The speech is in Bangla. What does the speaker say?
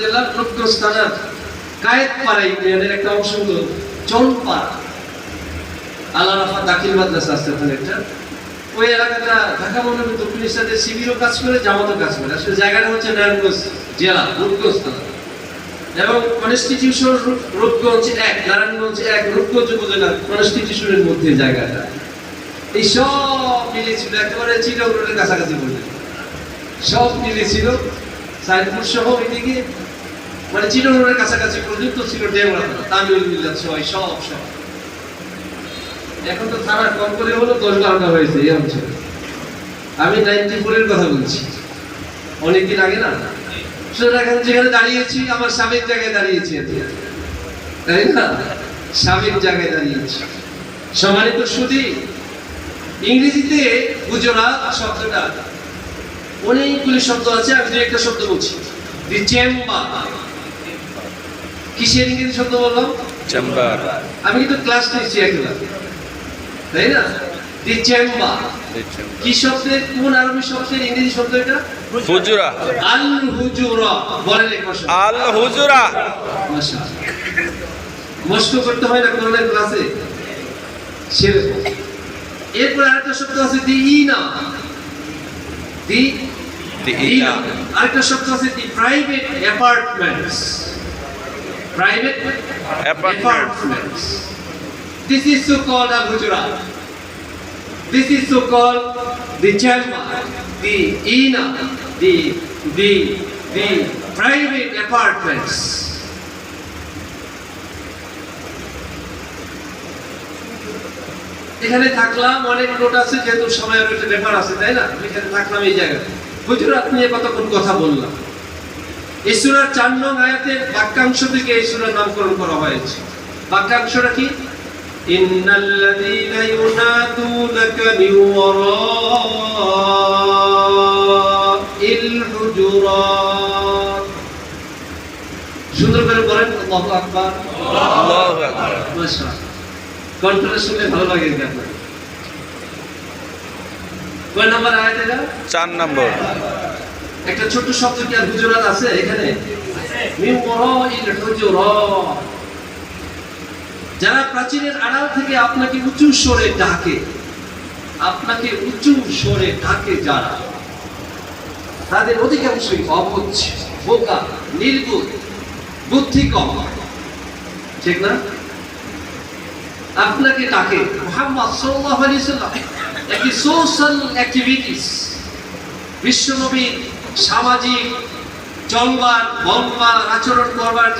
জেলার রূপগঞ্জ থানার কায়েতপাড়া ইউনিয়নের একটা অংশ হলো চনপাড়া আল্লাহ রাফা দাখিল মাদ্রাসা আছে ওখানে একটা। ওই এলাকাটা ঢাকা মহানগর দক্ষিণ ইস্টাতে শিবিরও কাজ করে, জামাতও কাজ করে। আসলে জায়গাটা হচ্ছে নারায়ণগঞ্জ জেলা, রূপগঞ্জ থানা এবং কনস্টিটিউশন রূপগঞ্জ এক, নারায়ণগঞ্জ এক, রূপগঞ্জ উপজেলা কনস্টিটিউশনের মধ্যে জায়গাটা। এই সব মিলে ছিল একেবারে চিটাগড়ের কাছাকাছি বলতে সব মিলে ছিল সাইনপুর সহ এদিকে মানে চিটাগড়ের কাছাকাছি পর্যন্ত ছিল ডেমরা তামিল মিল্লাত সবাই, সব সব। এখন তো থানা কম করে হলো, দশ বারোটা হয়েছে এই অঞ্চলে। আমি নাইনটি ফোরের কথা বলছি। অনেকদিন আগে না? সুতরাং যেখানে দাঁড়িয়েছি, আমার স্বামীর জায়গায় দাঁড়িয়েছি। তাই না? স্বামীর জায়গায় দাঁড়িয়েছি। সম্মানিত সুদী ইংরেজিতে শব্দটা, অনেকগুলি শব্দ আছে, আমি একটা শব্দ বলছি। দি চেম্বার কিসের ইংরেজি শব্দ বললাম? চেম্বার আমি কিন্তু ক্লাস নিচ্ছি তাই না? দি চেম্বার কি শব্দের কোন আরবি শব্দের ইংরেজি শব্দ এটা? হুজুরা। আল হুজুরা বলেন এক আল হুজুরা মস্ক করতে হয় না কোরআনের ক্লাসে সেরকম এরপর আরেকটা শব্দ আছে দি ইনা দি ইনা। আরেকটা শব্দ আছে the private apartments private Apartments. this is so called al hujurat this is so called the chamber the ina the the the private apartments এখানে থাকলাম অনেক নোট আছে যেহেতু সময়ের একটা ব্যাপার আছে তাই না এখানে থাকলাম এই জায়গায় হুজুরাত নিয়ে কতক্ষণ কথা বললাম এই সূরার চার নং আয়াতের বাক্যাংশ থেকে এই সূরার নামকরণ করা হয়েছে। বাক্যাংশটা কি? ইউনাদুনাকা মিন ওয়ারাইল হুজুরাত সুন্দর করে বলেন আল্লাহু আকবার। আল্লাহু আকবার। মাশাআল্লাহ। কণ্ঠটা শুনলে ভালো লাগে কি আপনার কয় নাম্বার আয়াত এটা? চার নম্বর। ছোট্ট শব্দ কি আর হুজুরাত আছে এখানে। যারা প্রাচীনের আড়াল থেকে আপনাকে উঁচু স্বরে ডাকে, আপনাকে উঁচু স্বরে ডাকে যারা, তাদের অধিকাংশই অবুঝ বোকা, নির্বুধ বুদ্ধি কম ঠিক না? আপনাকে ডাকে মোহাম্মদ সাল্লাল্লাহু আলাইহি সাল্লাম একটি সোশ্যাল অ্যাক্টিভিটিস বিশ্বনবীর সামাজিক চলবার বলবার আচরণ করবার